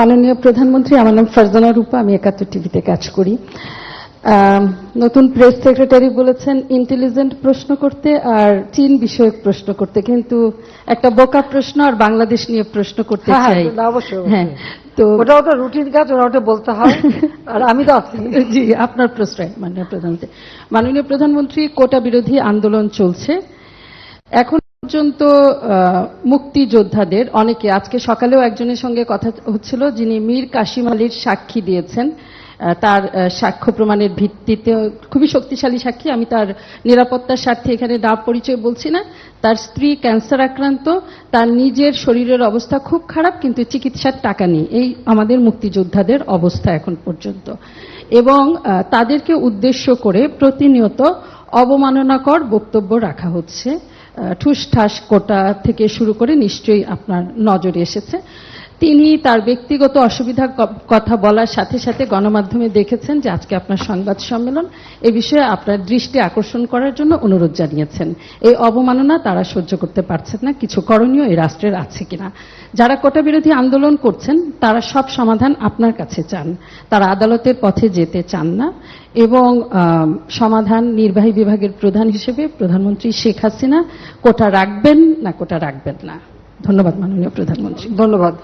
মাননীয় প্রধানমন্ত্রী আমার নাম ফারজানা রূপা আমি একাত্তর টিভিতে কাজ করি। নতুন প্রেস সেক্রেটারি বলেছেন ইন্টেলিজেন্ট প্রশ্ন করতে আর চীন বিষয়ক প্রশ্ন করতে কিন্তু একটা বোকা প্রশ্ন আর বাংলাদেশ নিয়ে প্রশ্ন করতে হ্যাঁ, চাই। হ্যাঁ তো ওটা ওটা রুটিন কাজ ওটা ওটা বলতে হয় আর আমি তো আছি। জি আপনার প্রশ্ন মাননীয় প্রধানমন্ত্রী। মাননীয় প্রধানমন্ত্রী কোটা বিরোধী আন্দোলন চলছে। এখন পর্যন্ত মুক্তিযোদ্ধাদের, অনেকে, আজকে সকালেও একজনের সঙ্গে কথা হচ্ছিল, যিনি মীর কাশিম আলীর সাক্ষী দিয়েছেন। তার সাক্ষ্য প্রমাণের ভিত্তিতে খুবই শক্তিশালী সাক্ষী। আমি তার নিরাপত্তার স্বার্থে এখানে নাম পরিচয় বলছি না। তার স্ত্রী ক্যান্সার আক্রান্ত, তার নিজের শরীরের অবস্থা খুব খারাপ, কিন্তু চিকিৎসার টাকা নেই। এই আমাদের মুক্তিযোদ্ধাদের অবস্থা এখন পর্যন্ত। এবং তাদেরকে উদ্দেশ্য করে প্রতিনিয়ত অবমাননাকর বক্তব্য রাখা হচ্ছে। আহ, ঠুস ঠাস কোটা থেকে শুরু করে নিশ্চয়ই আপনার নজরে এসেছে। তিনি তার ব্যক্তিগত অসুবিধার কথা বলার সাথে সাথে গণমাধ্যমে দেখেছেন যে আজকে আপনার সংবাদ সম্মেলন এ বিষয়ে আপনার দৃষ্টি আকর্ষণ করার জন্য অনুরোধ জানিয়েছেন। এই অবমাননা তারা সহ্য করতে পারছেন না, কিছু করণীয় এই রাষ্ট্রের আছে কিনা। যারা কোটা বিরোধী আন্দোলন করছেন, তারা সব সমাধান আপনার কাছে চান। তারা আদালতের পথে যেতে চান না এবং সমাধান নির্বাহী বিভাগের প্রধান হিসেবে প্রধানমন্ত্রী শেখ হাসিনা কোটা রাখবেন না কোটা রাখবেন না। ধন্যবাদ মাননীয় প্রধানমন্ত্রী। ধন্যবাদ।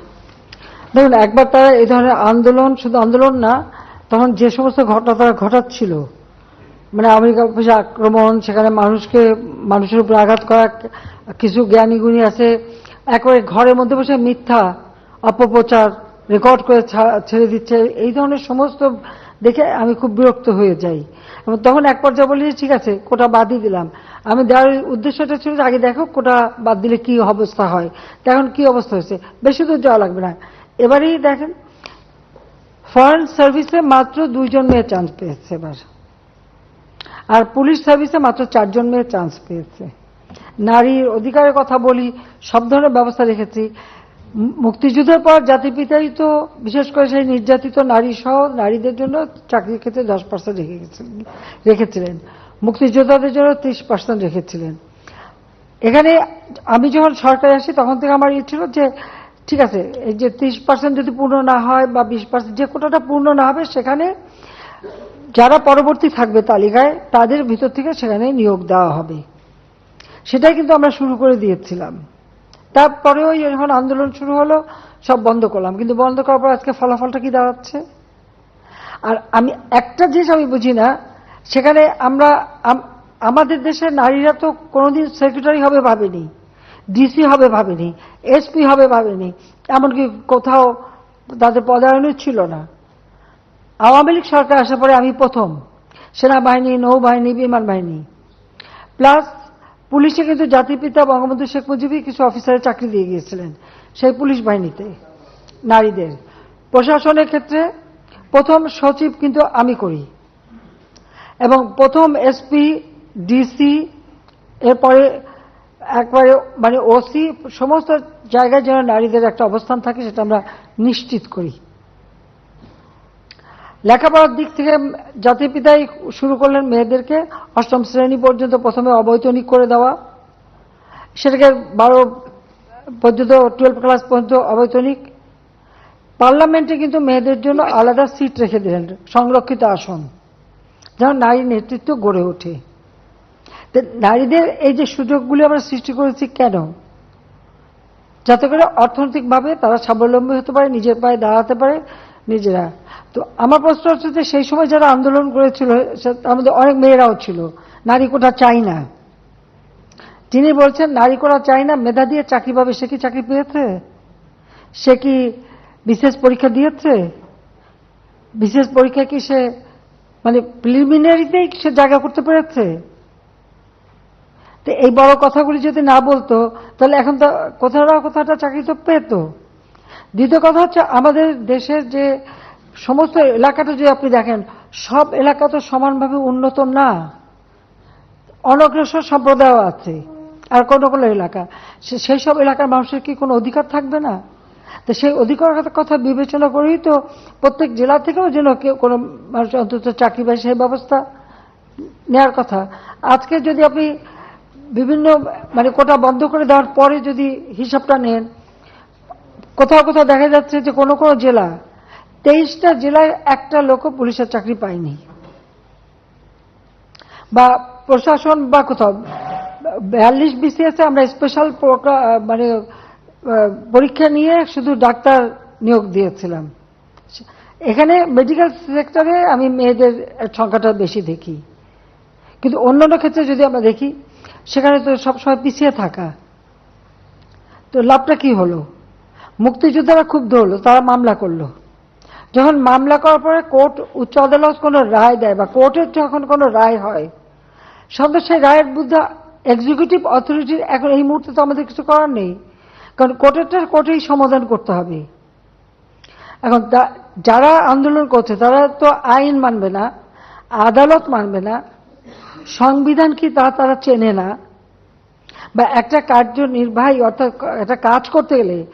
দেখুন, একবার তারা এই ধরনের আন্দোলন, শুধু আন্দোলন না, তখন যে সমস্ত ঘটনা তারা ঘটাচ্ছিল মানে আমেরিকা অফিসে আক্রমণ, সেখানে মানুষকে, মানুষের উপর আঘাত করা, কিছু জ্ঞানী গুণী আছে, একবারে ঘরের মধ্যে বসে মিথ্যা অপপ্রচার রেকর্ড করে ছেড়ে দিচ্ছে, এই ধরনের সমস্ত দেখে আমি খুব বিরক্ত হয়ে যাই। এবং তখন এক পর্যায়ে বলি, ঠিক আছে, কোটা বাদই দিলাম। আমি দেওয়ার উদ্দেশ্যটা ছিল যে, আগে দেখো কোটা বাদ দিলে কি অবস্থা হয় তো এখন কি অবস্থা হয়েছে, বেশি দূর যাওয়া লাগবে না। এবারেই দেখেন ফরেন সার্ভিসে মাত্র দুইজন মেয়ে চান্স পেয়েছে এবার। আর পুলিশ সার্ভিসে মাত্র চারজন মেয়ে চান্স পেয়েছে। নারীর অধিকারের কথা বলি, সব ধরনের ব্যবস্থা রেখেছি। মুক্তিযুদ্ধের পর জাতির পিতাই তো, বিশেষ করে সেই নির্যাতিত নারী সহ নারীদের জন্য চাকরির ক্ষেত্রে দশ পার্সেন্ট রেখে রেখেছিলেন। মুক্তিযোদ্ধাদের জন্য ত্রিশ পার্সেন্ট রেখেছিলেন। এখানে আমি যখন সরকারে আসি, তখন থেকে আমার ইয়ে ছিল যে ঠিক আছে, এই যে ত্রিশ পার্সেন্ট যদি পূর্ণ না হয় বা বিশ পার্সেন্ট যে কোটাটা পূর্ণ না হবে, সেখানে যারা পরবর্তী থাকবে তালিকায়, তাদের ভিতর থেকে সেখানে নিয়োগ দেওয়া হবে। সেটাই কিন্তু আমরা শুরু করে দিয়েছিলাম। তারপরেও যখন আন্দোলন শুরু হলো, সব বন্ধ করলাম। কিন্তু বন্ধ করার পর আজকে ফলাফলটা কি দাঁড়াচ্ছে? আর আমি একটা জিনিস আমি বুঝি না, সেখানে আমরা আমাদের দেশের নারীরা তো কোনোদিন সেক্রেটারি হবে ভাবেনি। ডিসি হবে ভাবেনি এসপি হবে ভাবেনি, এমনকি কোথাও তাদের পদায়নও ছিল না। আওয়ামী লীগ সরকার আসার পরে আমি প্রথম, সেনাবাহিনী, নৌবাহিনী, বিমান বাহিনী। প্লাস পুলিশে কিন্তু জাতির পিতা বঙ্গবন্ধু শেখ মুজিবই কিছু অফিসারের চাকরি দিয়ে গিয়েছিলেন, সেই পুলিশ বাহিনীতে, নারীদের। প্রশাসনের ক্ষেত্রে প্রথম সচিব কিন্তু আমি করি। এবং প্রথম এসপি ডিসি এরপরে একবারে মানে ওসি সমস্ত জায়গায় যেন নারীদের একটা অবস্থান থাকে সেটা আমরা নিশ্চিত করি। লেখাপড়ার দিক থেকে জাতির পিতাই শুরু করলেন মেয়েদেরকে অষ্টম শ্রেণি পর্যন্ত প্রথমে অবৈতনিক করে দেওয়া। সেটাকে বারো পর্যন্ত টুয়েলভ ক্লাস পর্যন্ত অবৈতনিক। পার্লামেন্টে কিন্তু মেয়েদের জন্য আলাদা সিট রেখে দিলেন, সংরক্ষিত আসন, যেন নারী নেতৃত্ব গড়ে ওঠে। নারীদের এই যে সুযোগগুলি আমরা সৃষ্টি করেছি কেন? যাতে করে অর্থনৈতিকভাবে তারা স্বাবলম্বী হতে পারে, নিজের পায়ে দাঁড়াতে পারে নিজেরা। তো আমার প্রশ্ন হচ্ছে যে সেই সময় যারা আন্দোলন করেছিল আমাদের অনেক মেয়েরাও ছিল, নারী কোটা চাই না। তিনি বলছেন নারী কোটা চাই না, মেধা দিয়ে চাকরি পাবে, সে কি চাকরি পেয়েছে? সে কি বিশেষ পরীক্ষা দিয়েছে? বিশেষ পরীক্ষা কি সে মানে প্রিলিমিনারিতেই সে জায়গা করতে পেরেছে? তো এই বড় কথাগুলি যদি না বলতো, তাহলে এখন তো কোথাও না কোথাও একটা চাকরি তো পেত। দ্বিতীয় কথা হচ্ছে, আমাদের দেশের যে সমস্ত এলাকাটা যদি আপনি দেখেন, সব এলাকা তো সমানভাবে উন্নত না। অনগ্রসর সম্প্রদায়ও আছে, আর কোনো কোনো এলাকা। সেই সব এলাকার মানুষের কি কোনো অধিকার থাকবে না? তো সেই অধিকার কথা বিবেচনা করেই তো প্রত্যেক জেলা থেকেও যেন কেউ কোনো মানুষ অন্তত চাকরি পায় সেই ব্যবস্থা নেওয়ার কথা। আজকে যদি আপনি বিভিন্ন মানে কোটা বন্ধ করে দেওয়ার পরে যদি হিসাবটা নেন, কোথাও কোথাও দেখা যাচ্ছে যে কোনো কোনো জেলা, তেইশটা জেলায় একটা লোকও পুলিশের চাকরি পায়নি। বা প্রশাসন বা কোথাও, বিয়াল্লিশ বিসিএসে আমরা স্পেশাল মানে পরীক্ষা নিয়ে শুধু ডাক্তার নিয়োগ দিয়েছিলাম। এখানে মেডিকেল সেক্টরে আমি মেয়েদের সংখ্যাটা বেশি দেখি। কিন্তু অন্যান্য ক্ষেত্রে যদি আমরা দেখি সেখানে তো সবসময় পিছিয়ে থাকা। তো লাভটা কি হলো? মুক্তিযোদ্ধারা খুব হলো তারা মামলা করল। যখন মামলা করার পরে কোর্ট, উচ্চ আদালত কোনো রায় দেয় বা কোর্টের যখন কোনো রায় হয় সঙ্গে সেই রায়ের বুদ্ধা এক্সিকিউটিভ অথরিটির এখন এই মুহূর্তে তো আমাদের কিছু করার নেই। কারণ কোর্টেরটা কোর্টেই সমাধান করতে হবে। এখন যারা আন্দোলন করছে, তারা তো আইন মানবে না, আদালত মানবে না সংবিধান কি তা তারা চেনে না? বা একটা কার্যনির্বাহী অর্থাৎ একটা কাজ করতে গেলে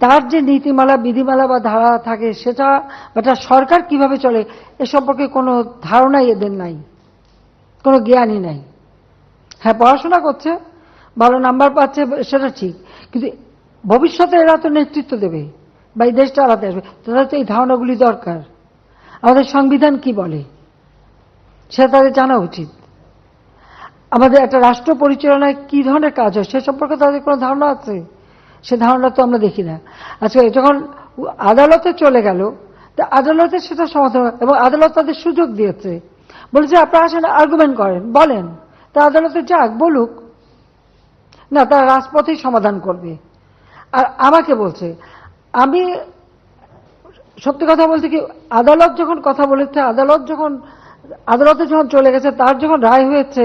তার যে নীতিমালা, বিধিমালা বা ধারা থাকে, সেটা তার সরকার কীভাবে চলে, এ সম্পর্কে কোনো ধারণাই এদের নাই। কোনো জ্ঞানই নাই। হ্যাঁ পড়াশোনা করছে, ভালো নাম্বার পাচ্ছে, সেটা ঠিক। কিন্তু ভবিষ্যতে এরা তো নেতৃত্ব দেবে বা এই দেশ চালাতে আসবে, তাদের তো এই ধারণাগুলি দরকার। আমাদের সংবিধান কি বলে, সেটা তাদের জানা উচিত। আমাদের একটা রাষ্ট্র পরিচালনায় কি ধরনের কাজ হয়, সে সম্পর্কে তাদের কোনো ধারণা আছে। সে ধারণা তো আমরা দেখি না। আজকে যখন আদালতে চলে গেল, তা আদালতে সেটা সমাধান এবং আদালত তাদের সুযোগ দিয়েছে। বলেছে, আপনারা আসেন আর্গুমেন্ট করেন, বলেন। তা আদালতে যাক, বলুক। না, তারা রাজপথেই সমাধান করবে। আর আমাকে বলছে, আমি সত্যি কথা বলতে কি, আদালত যখন কথা বলেছে, আদালত যখন, আদালতে যখন চলে গেছে, তার যখন রায় হয়েছে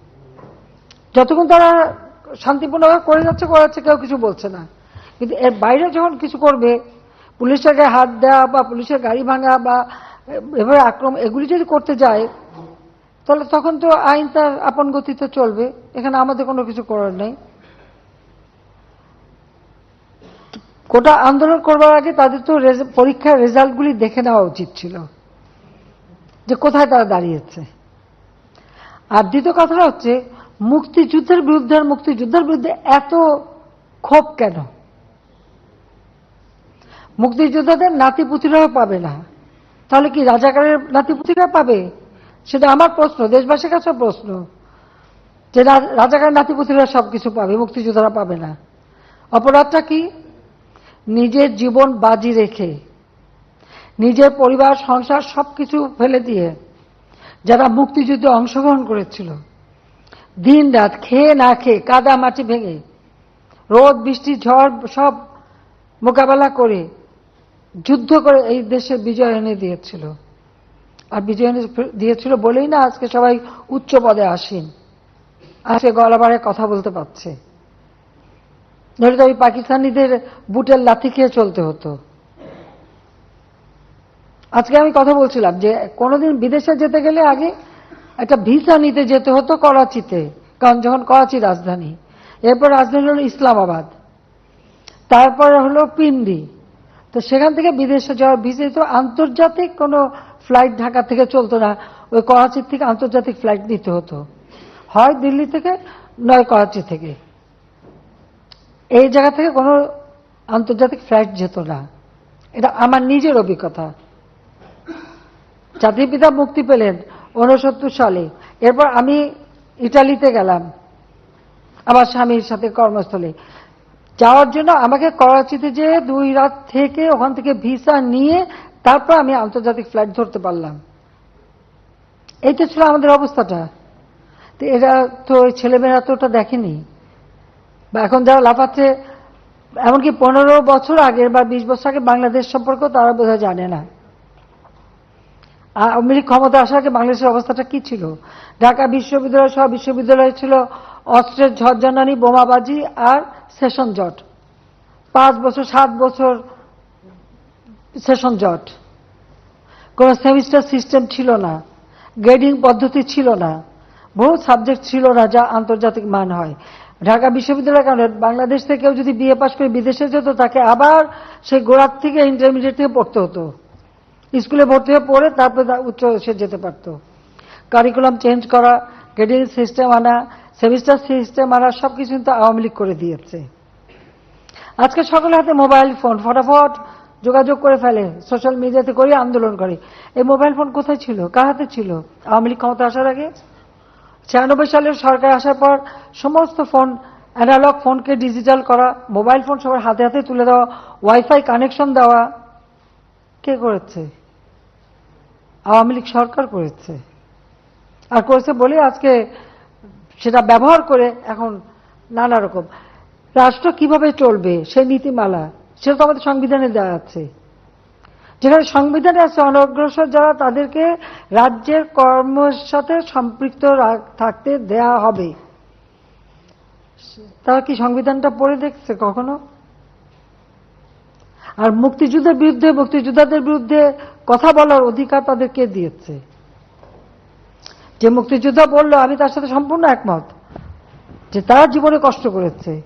যতক্ষণ তারা শান্তিপূর্ণভাবে করে যাচ্ছে করে যাচ্ছে, কেউ কিছু বলছে না। কিন্তু এর বাইরে যখন কিছু করবে, পুলিশের গায়ে হাত দেওয়া বা পুলিশের গাড়ি ভাঙা বা এভাবে আক্রমণ, এগুলি যদি করতে যায়, তাহলে তখন তো আইন তার আপন গতিতে চলবে। এখানে আমাদের কোনো কিছু করার নেই। গোটা আন্দোলন করবার আগে তাদের তো পরীক্ষার রেজাল্টগুলি দেখে নেওয়া উচিত ছিল। যে কোথায় তারা দাঁড়িয়েছে। আর দ্বিতীয় কথাটা হচ্ছে মুক্তিযুদ্ধের বিরুদ্ধে আর মুক্তিযুদ্ধের বিরুদ্ধে এত ক্ষোভ কেন? মুক্তিযোদ্ধাদের নাতিপুতিরাও পাবে না। তাহলে কি রাজাকারের নাতিপুতিরা পাবে? সেটা আমার প্রশ্ন, দেশবাসীর কাছে প্রশ্ন। যে রা- রাজাকারের সব কিছু পাবে, মুক্তিযোদ্ধারা পাবে না। অপরাধটা কি? নিজের জীবন বাজি রেখে, নিজের পরিবার, সংসার সব কিছু ফেলে দিয়ে যারা মুক্তিযুদ্ধে অংশগ্রহণ করেছিল দিন রাত খেয়ে না খেয়ে কাদা মাটি ভেঙে, রোদ, বৃষ্টি, ঝড় সব মোকাবেলা করে যুদ্ধ করে এই দেশে বিজয় এনে দিয়েছিল। আর বিজয় এনে দিয়েছিল বলেই না আজকে সবাই উচ্চ পদে আসেন। আজকে গলাবারে কথা বলতে পারছে। নইলে ওই পাকিস্তানিদের বুটের লাথি খেয়ে চলতে হতো। আজকে আমি কথা বলছিলাম যে কোনোদিন বিদেশে যেতে গেলে আগে একটা ভিসা নিতে যেতে হতো করাচিতে, কারণ যখন করাচি রাজধানী, এরপর রাজধানী হলো ইসলামাবাদ, তারপর হলো পিন্ডি। তো সেখান থেকে বিদেশে যাওয়ার ভিসা তো আন্তর্জাতিক কোনো ফ্লাইট ঢাকা থেকে চলতো না, ওই করাচির থেকে আন্তর্জাতিক ফ্লাইট নিতে হতো। হয় দিল্লি থেকে, নয় করাচি থেকে। এই জায়গা থেকে কোনো আন্তর্জাতিক ফ্লাইট যেত না। এটা আমার নিজের অভিজ্ঞতা। জাতির পিতা মুক্তি পেলেন উনসত্তর সালে। এরপর আমি ইটালিতে গেলাম, আমার স্বামীর সাথে কর্মস্থলে। যাওয়ার জন্য আমাকে করাচিতে যে দুই রাত থেকে ওখান থেকে ভিসা নিয়ে তারপর আমি আন্তর্জাতিক ফ্লাইট ধরতে পারলাম। এইটা ছিল আমাদের অবস্থাটা। তো এরা তো ওই ছেলেমেয়েরা তো ওটা দেখেনি। বা এখন যারা লাফাচ্ছে, এমনকি পনেরো বছর আগের বা বিশ বছর আগে বাংলাদেশ সম্পর্কেও তারা বোধহয় জানে না। আওয়ামী লীগ ক্ষমতা আসার আগে বাংলাদেশের অবস্থাটা কি ছিল? ঢাকা বিশ্ববিদ্যালয় সব বিশ্ববিদ্যালয় ছিল অস্ত্রের ঝড়জানানি বোমাবাজি আর সেশন জট। পাঁচ বছর, সাত বছর সেশন জট। কোনো সেমিস্টার সিস্টেম ছিল না। গ্রেডিং পদ্ধতি ছিল না। বহু সাবজেক্ট ছিল না যা আন্তর্জাতিক মান হয়। ঢাকা বিশ্ববিদ্যালয়ের কারণে বাংলাদেশ থেকে কেউ যদি বিএ পাশ করে বিদেশে যেত, তাকে আবার সেই গোড়ার থেকে ইন্টারমিডিয়েট থেকে পড়তে হতো। স্কুলে ভর্তি হয়ে পড়ে তারপরে উচ্চ সে যেতে পারত। কারিকুলাম চেঞ্জ করা গ্রেডিং সিস্টেম আনা সেমিস্টার সিস্টেম আনা সব কিছু কিন্তু আওয়ামী লীগ করে দিয়েছে। আজকে সকলের হাতে মোবাইল ফোন ফটাফট যোগাযোগ করে ফেলে সোশ্যাল মিডিয়াতে করে আন্দোলন করে। এই মোবাইল ফোন কোথায় ছিল? কার হাতে ছিল? আওয়ামী লীগ ক্ষমতা আসার আগে? ছিয়ানব্বই সালের সরকার আসার পর সমস্ত ফোন অ্যানালগ ফোনকে ডিজিটাল করা মোবাইল ফোন সবার হাতে হাতে তুলে দেওয়া ওয়াইফাই কানেকশন দেওয়া, কে করেছে? আওয়ামী লীগ সরকার করেছে। আর করেছে বলে আজকে সেটা ব্যবহার করে এখন নানা রকম। রাষ্ট্র কীভাবে চলবে? সেই নীতিমালা, সেটা তো আমাদের সংবিধানে দেওয়া আছে। যেখানে সংবিধানে আছে অনগ্রসর যারা, তাদেরকে রাজ্যের কর্মের সাথে সম্পৃক্ত থাকতে দেয়া হবে। তারা কি সংবিধানটা পড়ে দেখছে কখনো? আর মুক্তিযুদ্ধের বিরুদ্ধে, মুক্তিযোদ্ধাদের বিরুদ্ধে কথা বলার অধিকার তাদেরকে দিয়েছে? যে মুক্তিযোদ্ধা বলল, আমি তার সাথে সম্পূর্ণ একমত যে তারা জীবনে কষ্ট করেছে।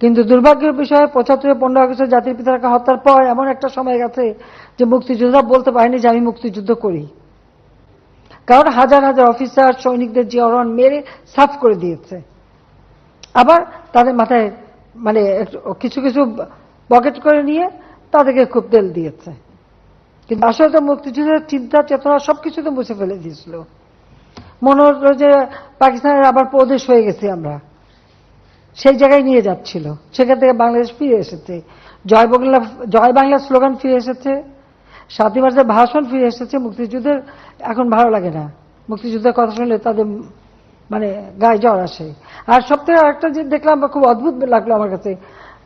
কিন্তু দুর্ভাগ্যের বিষয়ে পঁচাত্তরে পনেরো আগস্টে জাতির পিতাকে হত্যার পর এমন একটা সময় গেছে যে মুক্তিযোদ্ধা বলতে পারেনি যে আমি মুক্তিযুদ্ধ করি। কারণ হাজার হাজার অফিসার, সৈনিকদের জিয়রন মেরে সাফ করে দিয়েছে। আবার তাদের মাথায় মানে কিছু কিছু পকেট করে নিয়ে তাদেরকে খুব তেল দিয়েছে। কিন্তু আসলে তো মুক্তিযুদ্ধের চিন্তা, চেতনা সবকিছু তো মুছে ফেলে দিয়েছিল। মনে হলো যে পাকিস্তানের আবার প্রদেশ হয়ে গেছি আমরা। সেই জায়গায় নিয়ে যাচ্ছিল। সেখান থেকে বাংলাদেশ ফিরে এসেছে। জয় বাংলা জয় বাংলা স্লোগান ফিরে এসেছে। সাতই মার্চের ভাষণ ফিরে এসেছে। মুক্তিযুদ্ধের এখন ভালো লাগে না। মুক্তিযুদ্ধের কথা শুনলে তাদের মানে গায়ে জ্বর আসে। আর সবথেকে আরেকটা যে দেখলাম খুব অদ্ভুত লাগল আমার কাছে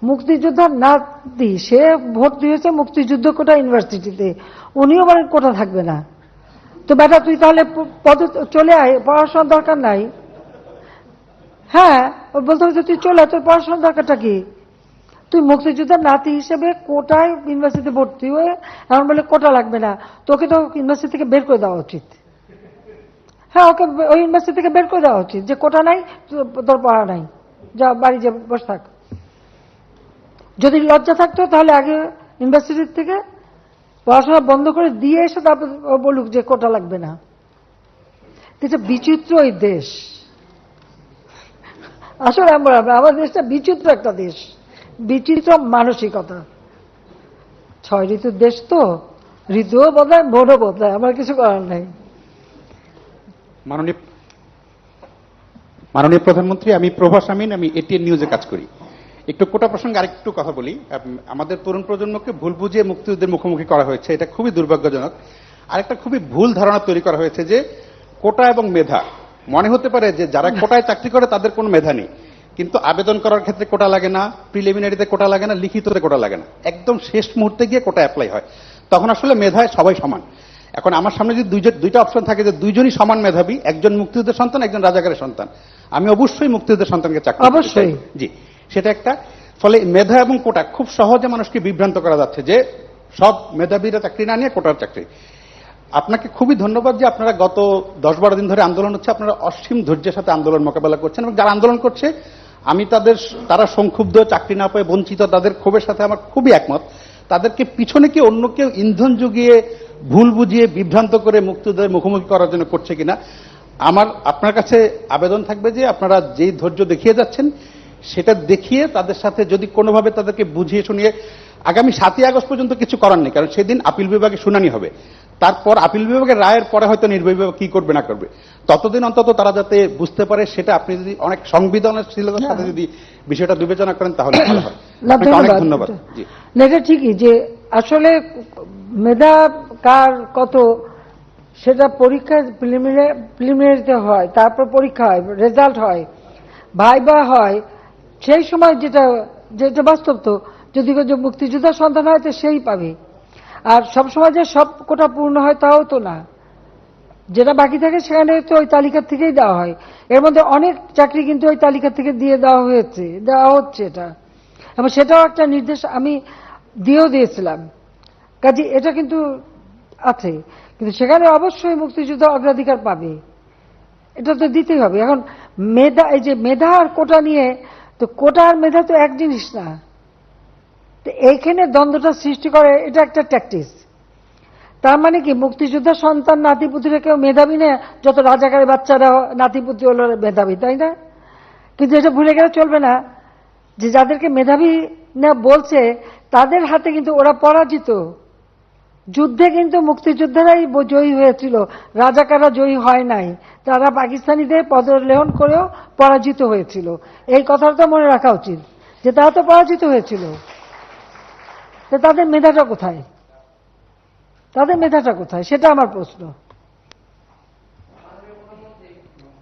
মুক্তিযোদ্ধার নাতি সে ভর্তি হয়েছে মুক্তিযুদ্ধ কোটা ইউনিভার্সিটিতে। উনিও বলেন কোটা থাকবে না। তো বেটা, তুই তাহলে পদে চলে আয়, পড়াশোনার দরকার নাই। হ্যাঁ ও বলতে হবে তুই চলে তোর পড়াশোনার দরকারটা কি? তুই মুক্তিযোদ্ধার নাতি হিসেবে কোটায় ইউনিভার্সিটিতে ভর্তি হয়ে এখন বলে কোটা লাগবে না। তোকে তো ইউনিভার্সিটি থেকে বের করে দেওয়া উচিত। হ্যাঁ ওকে ওই ইউনিভার্সিটি থেকে বের করে দেওয়া উচিত যে কোটা নাই, তোর পড়া নাই। যা, বাড়ি যে বসে থাক। যদি লজ্জা থাকতো, তাহলে আগে ইউনিভার্সিটির থেকে পড়াশোনা বন্ধ করে দিয়ে এসে তারপর বলুক যে কোটা লাগবে না। এটা বিচিত্র এই দেশ। আসলে আমরা, আমার দেশটা বিচিত্র একটা দেশ। বিচিত্র মানসিকতা। ছয় ঋতুর দেশ তো, ঋতুও বদলায়, মনও বদলায়, আমার কিছু করার নাই। মাননীয় মাননীয় প্রধানমন্ত্রী, আমি প্রভাস আমিন, আমি এটিএন নিউজে কাজ করি। একটু কোটা প্রসঙ্গে আরেকটু কথা বলি। আমাদের তরুণ প্রজন্মকে ভুল বুঝিয়ে মুক্তিযুদ্ধের মুখোমুখি করা হয়েছে এটা খুবই দুর্ভাগ্যজনক। আরেকটা খুবই ভুল ধারণা তৈরি করা হয়েছে যে কোটা এবং মেধা মনে হতে পারে যে যারা কোটায় চাকরি করে তাদের কোনো মেধা নেই কিন্তু আবেদন করার ক্ষেত্রে কোটা লাগে না প্রিলিমিনারিতে কোটা লাগে না লিখিততে কোটা লাগে না। একদম শেষ মুহূর্তে গিয়ে কোটা অ্যাপ্লাই হয়। তখন আসলে মেধায় সবাই সমান। এখন আমার সামনে যদি দুইজন দুইটা অপশন থাকে যে দুইজনই সমান মেধাবী একজন মুক্তিযুদ্ধের সন্তান একজন রাজাকারের সন্তান আমি অবশ্যই মুক্তিযুদ্ধের সন্তানকে চাকরি অবশ্যই। জি। সেটা একটা। ফলে মেধা এবং কোটা খুব সহজে মানুষকে বিভ্রান্ত করা যাচ্ছে যে সব মেধাবীরা চাকরি না নিয়ে কোটার চাকরি। আপনাকে খুবই ধন্যবাদ যে আপনারা গত দশ বারো দিন ধরে আন্দোলন হচ্ছে, আপনারা অসীম ধৈর্যের সাথে আন্দোলন মোকাবেলা করছেন এবং যারা আন্দোলন করছে, আমি তাদের তারা সংক্ষুব্ধ, চাকরি না পেয়ে বঞ্চিত, তাদের ক্ষোভের সাথে আমার খুবই একমত। তাদেরকে পিছনে কি অন্য কেউ ইন্ধন জুগিয়ে ভুল বুঝিয়ে বিভ্রান্ত করে মুক্তিযুদ্ধের মুখোমুখি করার জন্য করছে কিনা, আমার, আপনার কাছে আবেদন থাকবে যে আপনারা যেই ধৈর্য দেখিয়ে যাচ্ছেন সেটা দেখিয়ে তাদের সাথে যদি কোনোভাবে তাদেরকে বুঝিয়ে শুনিয়ে আগামী সাতই আগস্ট পর্যন্ত কিছু করার নেই কারণ সেদিন আপিল বিভাগে শুনানি হবে। তারপর আপিল বিভাগের রায়ের পরে হয়তো নির্বাহী বিভাগ কি করবে না করবে। ততদিন অন্তত তারা যাতে বুঝতে পারে সেটা আপনি যদি অনেক সংবেদনশীলতার সাথে যদি বিষয়টা বিবেচনা করেন তাহলে ভালো হয়। অনেক ধন্যবাদ। না, এটা ঠিকই যে আসলে মেধা কার কত সেটা পরীক্ষা প্রিলিমিনারিতে হয় তারপর পরীক্ষা হয় রেজাল্ট হয় ভাইবা হয় সেই সময় যেটা যেটা বাস্তব তো, যদি মুক্তিযোদ্ধার সন্তান হয় তো সেই পাবে। আর সব সময় যে সব কোটা পূর্ণ হয় তাও তো না। যেটা বাকি থাকে সেখানে তো ওই তালিকা থেকেই দেওয়া হয়। এর মধ্যে অনেক চাকরি কিন্তু ওই তালিকা থেকে দিয়ে দেওয়া হয়েছে, দেওয়া হচ্ছে এটা। এবং সেটাও একটা নির্দেশ আমি দিয়েও দিয়েছিলাম। কাজে এটা কিন্তু আছে। কিন্তু সেখানে অবশ্যই মুক্তিযুদ্ধ অগ্রাধিকার পাবে। এটা তো দিতেই হবে। এখন মেধা, এই যে মেধা আর কোটা নিয়ে তো কোটা আর মেধা তো এক জিনিস না। তো এইখানে দ্বন্দ্বটা সৃষ্টি করে, এটা একটা ট্যাকটিস তার মানে কি, মুক্তিযোদ্ধা সন্তান নাতিপুতিরা কেউ মেধাবী না, যত রাজাকারের বাচ্চারা নাতিপুতি হলো মেধাবী, তাই না? কিন্তু এটা ভুলে গেলে চলবে না যে যাদেরকে মেধাবী না বলছে, তাদের হাতে কিন্তু ওরা পরাজিত। যুদ্ধে কিন্তু মুক্তিযোদ্ধারাই জয়ী হয়েছিল। রাজাকাররা জয়ী হয় নাই। তারা পাকিস্তানিদের পদলেহন করেও পরাজিত হয়েছিল। এই কথাটা মনে রাখা উচিত, যে তারা তো পরাজিত হয়েছিল। তাদের মেধাটা কোথায়? তাদের মেধাটা কোথায়? সেটা আমার প্রশ্ন।